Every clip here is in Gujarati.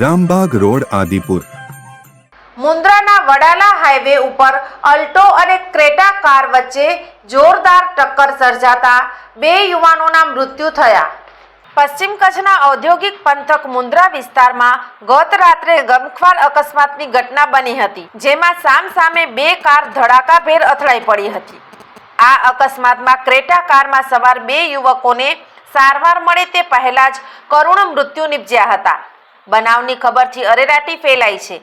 Rambag road, Adipur. મુન્દ્રાના Wadala highway ઉપર અલ્ટો અને ક્રેટા કાર વચ્ચે જોરદાર ટક્કર સર્જાતા બે યુવાનોના મૃત્યુ થયા. પશ્ચિમ કચ્છના ઔદ્યોગિક પંથક મુન્દ્રા વિસ્તારમાં ગત રાત્રે ગમખ્વાર અકસ્માતની ઘટના બની હતી, જેમાં સામસામે બે કાર ધડાકાભેર અથડાઈ પડી હતી. આ અકસ્માતમાં ક્રેટા કારમાં સવાર બે યુવકોને સારવાર મળે તે પહેલા જ કરુણ મૃત્યુ નિપજ્યા હતા. બનાવની ખબરથી અરેરાટી ફેલાઈ છે.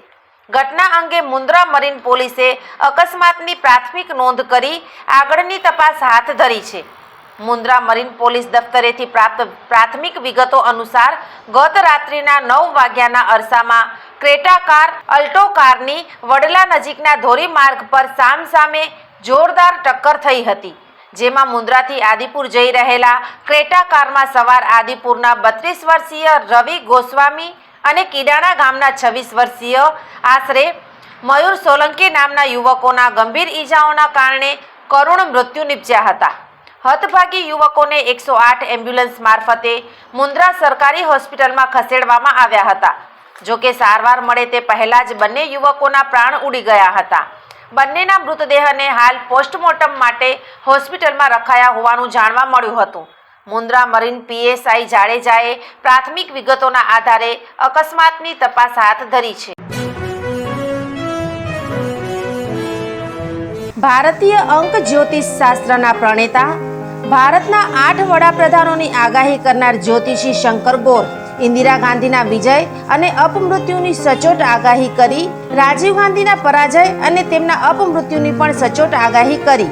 ઘટના અંગે મુન્દ્રા મરીન પોલીસે અકસ્માતની પ્રાથમિક નોંધ કરી આગળની તપાસ હાથ ધરી છે. મુન્દ્રા મરીન પોલીસ દફતરેથી પ્રાપ્ત પ્રાથમિક વિગતો અનુસાર ગત રાત્રિના નવ વાગ્યાના અરસામાં ક્રેટા કાર, અલ્ટો કારની વડલા નજીકના ધોરીમાર્ગ પર સામસામે જોરદાર ટક્કર થઈ હતી, જેમાં મુન્દ્રાથી આદિપુર જઈ રહેલા ક્રેટા કારમાં સવાર આદિપુરના બત્રીસ વર્ષીય રવિ ગોસ્વામી અને કીડાણા ગામના છવ્વીસ વર્ષીય આશરે મયુર સોલંકી નામના યુવકોના ગંભીર ઈજાઓના કારણે કરુણ મૃત્યુ નિપજ્યા હતા. હતભાગી યુવકોને એકસો આઠ એમ્બ્યુલન્સ મારફતે મુન્દ્રા સરકારી હોસ્પિટલમાં ખસેડવામાં આવ્યા હતા. જોકે સારવાર મળે તે પહેલાં જ બંને યુવકોના પ્રાણ ઉડી ગયા હતા. બંનેના મૃતદેહને હાલ પોસ્ટમોર્ટમ માટે હોસ્પિટલમાં રખાયા હોવાનું જાણવા મળ્યું હતું. મુન્દ્રા મરીન પીએસઆઈ જાડેજાએ પ્રાથમિક વિગતોના આધારે અકસ્માતની તપાસ હાથ ધરી છે. ભારતીય અંક જ્યોતિષ શાસ્ત્રના પ્રણેતા, ભારતના આઠ વડાપ્રધાનોની આગાહી કરનાર જ્યોતિષી શંકર ગોર, ઇન્દિરા ગાંધીના વિજય અને અપમૃત્યુની સચોટ આગાહી કરી, રાજીવ ગાંધીના પરાજય અને તેમના અપમૃત્યુની પણ સચોટ આગાહી કરી.